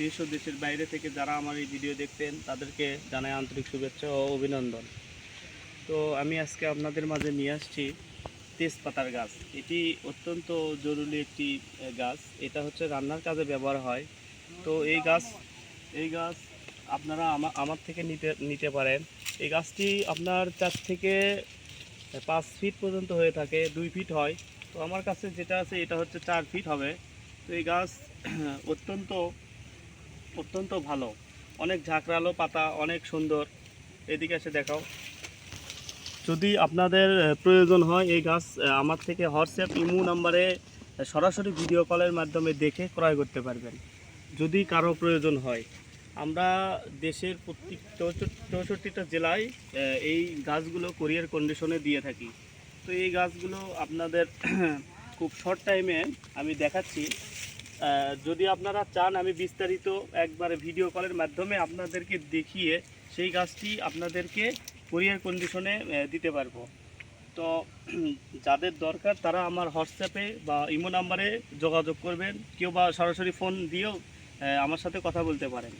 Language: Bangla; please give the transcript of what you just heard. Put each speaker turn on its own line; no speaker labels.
দেশ ও দেশের বাইরে থেকে যারা আমার এই ভিডিও দেখতেন, তাদেরকে জানাই আন্তরিক শুভেচ্ছা ও অভিনন্দন। তো আমি আজকে আপনাদের মাঝে নিয়ে আসছি তেজপাতার গাছ। এটি অত্যন্ত জরুরি একটি গাছ। এটা হচ্ছে রান্নার কাজে ব্যবহার হয়। তো এই গাছ এই গাছ আপনারা আমা- আমার থেকে নিতে নিতে পারেন। এই গাছটি আপনার চার থেকে পাঁচ ফিট পর্যন্ত হয়ে থাকে, দুই ফিট হয়। তো আমার কাছে যেটা আছে, এটা হচ্ছে চার ফিট হবে। তো এই গাছ অত্যন্ত অত্যন্ত ভালো। অনেক ঝাঁকড়ালো পাতা, অনেক সুন্দর। এদিকে এসে দেখাও। যদি আপনাদের প্রয়োজন হয় এই গাছ আমার থেকে হোয়াটসঅ্যাপ, ইমো নাম্বারে সরাসরি ভিডিও কলের মাধ্যমে দেখে ক্রয় করতে পারবেন। যদি কারও প্রয়োজন হয়। আমরা দেশের প্রত্যেক চৌষট্টি চৌষট্টিটা জেলায় এই গাছগুলো কোরিয়ার কন্ডিশনে দিয়ে থাকি। তো এই গাছগুলো আপনাদের, খুব শর্ট টাইমে আমি দেখাচ্ছি। যদি আপনারা চান, আমি বিস্তারিত একবারে ভিডিও কলের মাধ্যমে আপনাদেরকে দেখিয়ে সেই গাছটি আপনাদেরকে কোরিয়ার কন্ডিশনে দিতে পারব। তো যাদের দরকার, তারা আমার হোয়াটসঅ্যাপে বা ইমো নাম্বারে যোগাযোগ করবেন। কেউ বা সরাসরি ফোন দিয়েও আমার সাথে কথা বলতে পারেন।